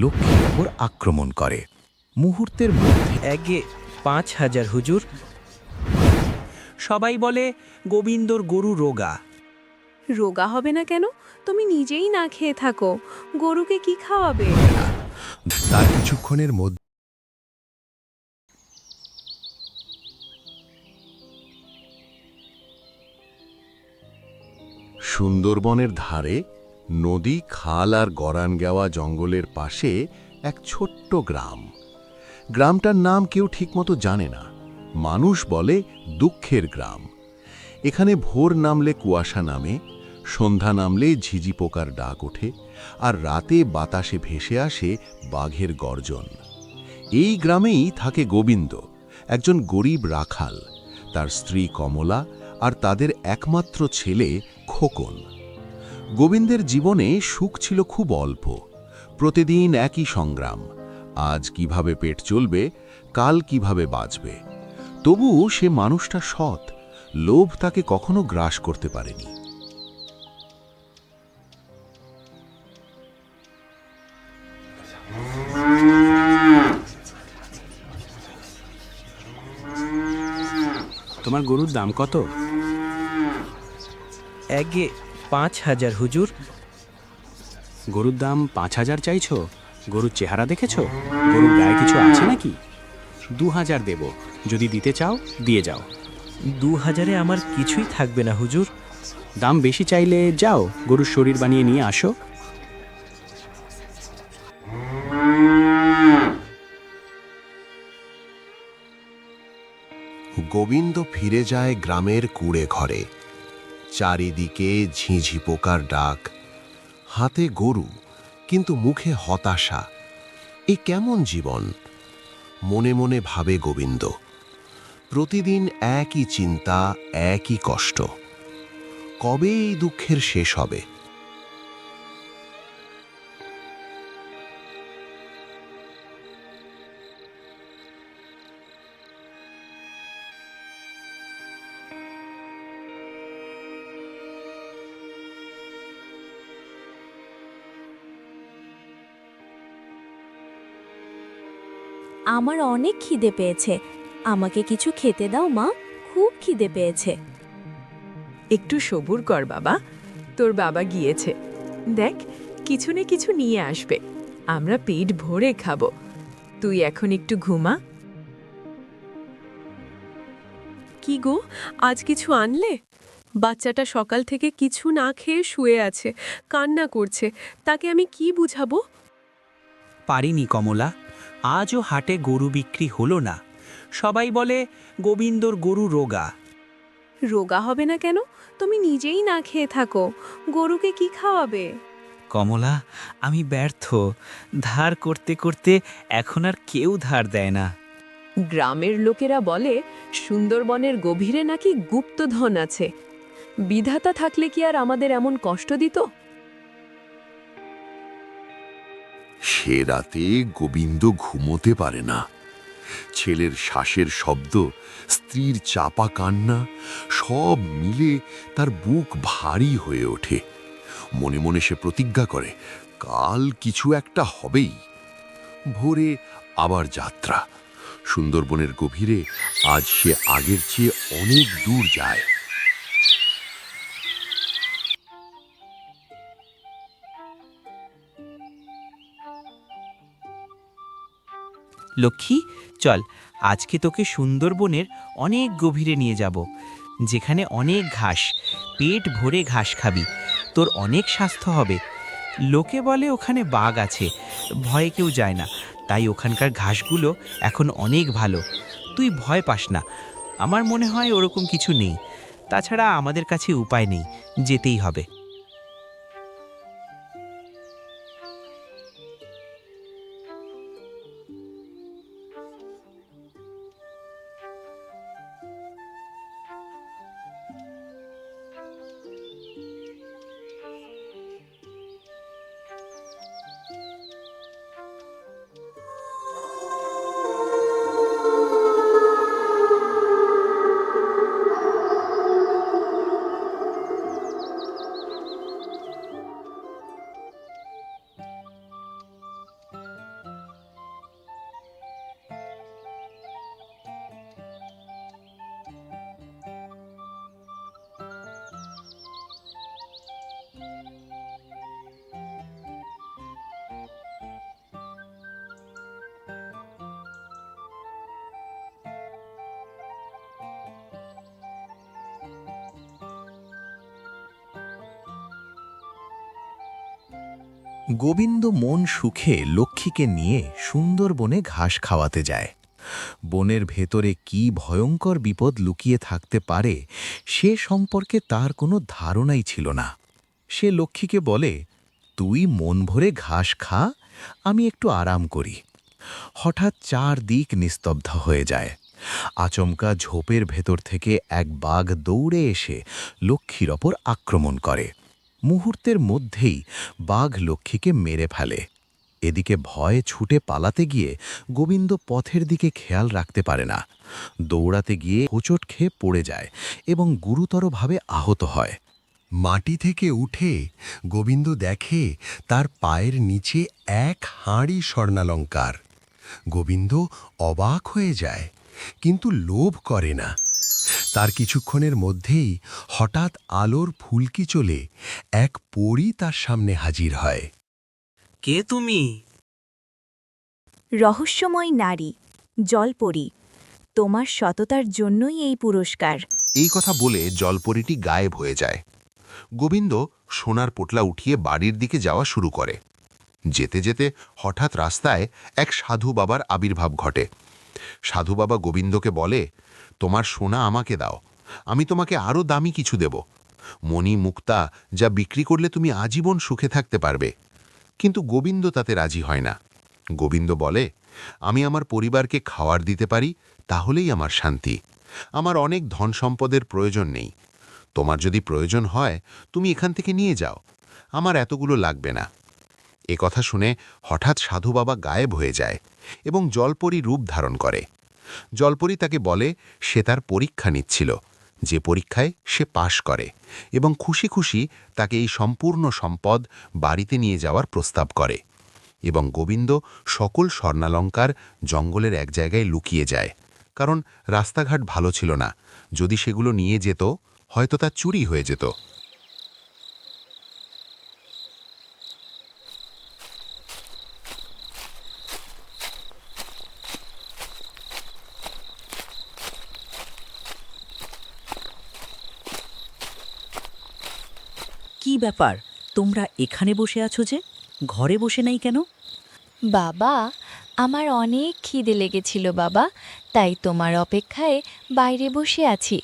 লক্ষ্মীর ওপর আক্রমণ করে। মুহূর্তের মধ্যে একে পাঁচ হাজার হুজুর সবাই বলে গোবিন্দর গরু রোগা। রোগা হবে না কেন? তুমি নিজেই না খেয়ে থাকো। গরুকে কি খাওয়াবে? তার কিছুক্ষণের মধ্যে সুন্দরবনের ধারে নদী, খাল আর গরান গেওয়া জঙ্গলের পাশে এক ছোট্ট গ্রাম। গ্রামটার নাম কেউ ঠিকমতো জানে না। মানুষ বলে দুঃখের গ্রাম। এখানে ভোর নামলে কুয়াশা নামে, সন্ধ্যা নামলে ঝিঝি পোকার ডাক ওঠে, আর রাতে বাতাসে ভেসে আসে বাঘের গর্জন। এই গ্রামেই থাকে গোবিন্দ, একজন গরিব রাখাল, তার স্ত্রী কমলা আর তাদের একমাত্র ছেলে খোকন। গোবিন্দের জীবনে সুখ ছিল খুব অল্প। প্রতিদিন একই সংগ্রাম। আজ কীভাবে পেট চলবে কাল কীভাবে বাঁচবে? তবুও সে মানুষটা সৎ। লোভ তাকে কখনো গ্রাস করতে পারেনি। তোমার গরুর দাম কত? একে পাঁচ হাজার হুজুর। গরুর দাম পাঁচ হাজার চাইছো? গরুর চেহারা দেখেছ? গরুর গায়ে কিছু আছে নাকি? দু হাজার দেব। যদি দিতে চাও দিয়ে যাও। দু হাজারে আমার কিছুই থাকবে না হুজুর। দাম বেশি চাইলে যাও গরুর শরীর বানিয়ে নিয়ে আসো। গোবিন্দ ফিরে যায় গ্রামের কুড়ে ঘরে। চারিদিকে ঝিঁঝি পোকার ডাক। হাতে গরু, কিন্তু মুখে হতাশা। এ কেমন জীবন? মনে মনে ভাবে গোবিন্দ। প্রতিদিন একই চিন্তা, একই কষ্ট। কবে এই দুঃখের শেষ হবে? আমার অনেক খিদে পেয়েছে। আমাকে কিছু খেতে দাও মা। খুব খিদে পেয়েছে। একটু সবুর কর বাবা। তোর বাবা গিয়েছে। দেখ কিছু না কিছু নিয়ে আসবে। আমরা পেট ভরে খাব। তুই এখন একটু ঘুমা। কি গো আজ কিছু আনলে? বাচ্চাটা সকাল থেকে কিছু না খেয়ে শুয়ে আছে কান্না করছে। তাকে আমি কি বুঝাবো? পারিনি কমলা। আজও হাটে গরু বিক্রি হলো না। সবাই বলে গোবিন্দর গরু রোগা। রোগা হবে না কেন? তুমি নিজেই না খেয়ে থাকো। গরুকে কি খাওয়াবে? কমলা আমি ব্যর্থ। ধার করতে করতে এখন আর কেউ ধার দেয় না। গ্রামের লোকেরা বলে সুন্দরবনের গভীরে নাকি গুপ্তধন আছে। বিধাতা থাকলে কি আর আমাদের এমন কষ্ট দিত? সে রাতে গোবিন্দ ঘুমোতে পারে না। ছেলের শ্বাসের শব্দ, স্ত্রীর চাপা কান্না, সব মিলে তার বুক ভারী হয়ে ওঠে। মনে মনে সে প্রতিজ্ঞা করে, কাল কিছু একটা হবেই। ভোরে আবার যাত্রা। সুন্দরবনের গভীরে আজ সে আগের চেয়ে অনেক দূর যায়। লক্ষ্মী, চল, আজকে তোকে সুন্দরবনের অনেক গভীরে নিয়ে যাব, যেখানে অনেক ঘাস, পেট ভরে ঘাস খাবি, তোর অনেক স্বাস্থ্য হবে। লোকে বলে ওখানে বাঘ আছে, ভয়ে কেউ যায় না, তাই ওখানকার ঘাসগুলো এখন অনেক ভালো। তুই ভয় পাস না, আমার মনে হয় ওরকম কিছু নেই। তাছাড়া আমাদের কাছে উপায় নেই, যেতেই হবে। গোবিন্দ মন সুখে লক্ষ্মীকে নিয়ে সুন্দর বনে ঘাস খাওয়াতে যায়। বনের ভেতরে কি ভয়ঙ্কর বিপদ লুকিয়ে থাকতে পারে, সে সম্পর্কে তার কোনো ধারণাই ছিল না। সে লক্ষ্মীকে বলে, তুই মন ভরে ঘাস খা, আমি একটু আরাম করি। হঠাৎ চারদিক নিস্তব্ধ হয়ে যায়। আচমকা ঝোপের ভেতর থেকে এক বাঘ দৌড়ে এসে লক্ষ্মীর ওপর আক্রমণ করে। মুহূর্তের মধ্যেই বাঘ লক্ষ্মীকে মেরে ফেলে। এদিকে ভয়ে ছুটে পালাতে গিয়ে গোবিন্দ পথের দিকে খেয়াল রাখতে পারে না। দৌড়াতে গিয়ে হোঁচট খেয়ে পড়ে যায় এবং গুরুতরভাবে আহত হয়। মাটি থেকে উঠে গোবিন্দ দেখে তার পায়ের নিচে এক হাঁড়ি স্বর্ণালঙ্কার। গোবিন্দ অবাক হয়ে যায়। কিন্তু লোভ করে না। তার কিছুক্ষণের মধ্যেই হঠাৎ আলোর ফুলকি চলে এক পরী তার সামনে হাজির হয়। কে তুমি? রহস্যময় নারী জলপরি তোমার সততার জন্যই এই পুরস্কার। এই কথা বলে জলপরীটি গায়েব হয়ে যায়। গোবিন্দ সোনার পোটলা উঠিয়ে বাড়ির দিকে যাওয়া শুরু করে। যেতে যেতে হঠাৎ রাস্তায় এক সাধু বাবার আবির্ভাব ঘটে। সাধু বাবা গোবিন্দকে বলে, তোমার সোনা আমাকে দাও, আমি তোমাকে আরও দামি কিছু দেব। মণি মুক্তা, যা বিক্রি করলে তুমি আজীবন সুখে থাকতে পারবে। কিন্তু গোবিন্দ তাতে রাজি হয় না। গোবিন্দ বলে, আমি আমার পরিবারকে খাওয়ার দিতে পারি, তাহলেই আমার শান্তি। আমার অনেক ধন সম্পদের প্রয়োজন নেই। তোমার যদি প্রয়োজন হয়, তুমি এখান থেকে নিয়ে যাও। আমার এতগুলো লাগবে না। এ কথা শুনে হঠাৎ সাধু বাবা গায়েব হয়ে যায়। এবং জলপরি রূপ ধারণ করে। জলপরি তাকে বলে, সে তার পরীক্ষা নিচ্ছিল। যে পরীক্ষায় সে পাশ করে এবং খুশি খুশি তাকে এই সম্পূর্ণ সম্পদ বাড়িতে নিয়ে যাওয়ার প্রস্তাব করে এবং গোবিন্দ সকল স্বর্ণালঙ্কার জঙ্গলের এক জায়গায় লুকিয়ে যায়। কারণ রাস্তাঘাট ভালো ছিল না। যদি সেগুলো নিয়ে যেত, হয়তো তা চুরি হয়ে যেত। কি ব্যাপার? তোমরা এখানে বসে আছো যে? ঘরে বসে নাই কেন? বাবা আমার অনেক খিদে লেগেছিল বাবা তাই তোমার অপেক্ষায় বাইরে বসে আছি।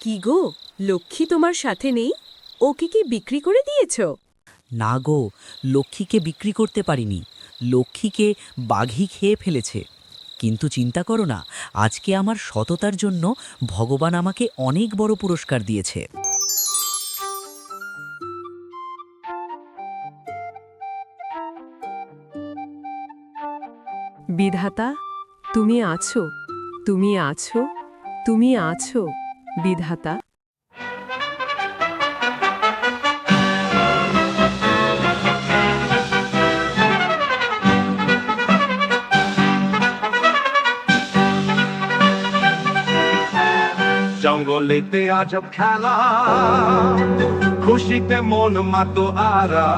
কি গো লক্ষ্মী তোমার সাথে নেই? ওকে কি বিক্রি করে দিয়েছ? না গো লক্ষ্মীকে বিক্রি করতে পারিনি। লক্ষ্মীকে বাঘি খেয়ে ফেলেছে। কিন্তু চিন্তা করো না আজকে আমার সততার জন্য ভগবান আমাকে অনেক বড় পুরস্কার দিয়েছে। বিধাতা, তুমি আছো তুমি আছো তুমি আছো, বিধাতা। জঙ্গলেতে আজব খেলা, খুশিতে মন মাতো আরা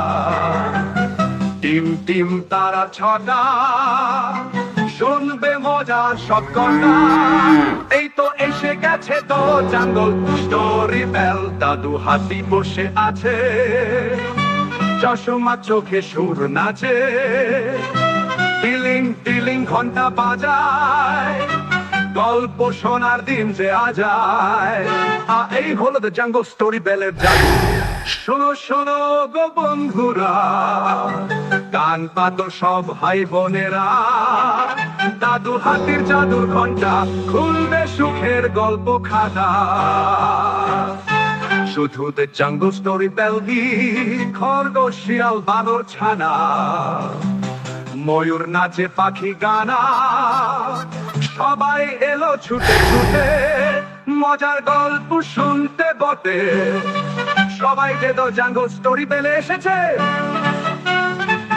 টিম টিম তারা ছটা। শুনবে মজার সব কথা। এই তো এসে গেছে তো জঙ্গল স্টোরি বেল দাদু হাতি বসে আছে। চশমা চোখে সুর নাচে। টিলিং টিলিং, ঘণ্টা বাজায়। গল্প শোনার দিন যে আজায়। এই হলো দ্য জাঙ্গল স্টোরি বেলের জাদু। শোনো শোনো গো বন্ধুরা। কান পাতো সব ভাই বোনেরা। দাদু হাতির জাদুর ঘণ্টা খুলবে সুখের গল্প খাতা শুধু দ্য জাঙ্গল স্টোরি বেল দি খরগোশ, শিয়াল, বানর, ছানা। ময়ূর নাচে পাখি গানা, সবাই এলো ছুটে ছুটে, মজার গল্প শুনতে বটে। সবাই যে তো জাঙ্গল স্টোরি বেলে এসেছে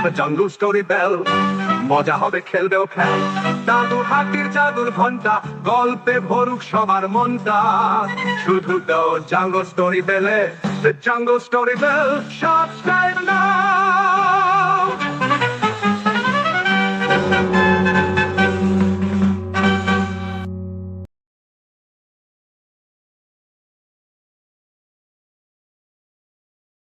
জাঙ্গল স্টোরি বেল মজা হবে খেলবে ও খেল। দাদু হাতির জাদুর ঘণ্টা গল্পে ভরুক সবার মনটা। শুধু তো জাঙ্গল স্টোরি বেলে জঙ্গল স্টোরি বেল সাবস্ক্রাইব না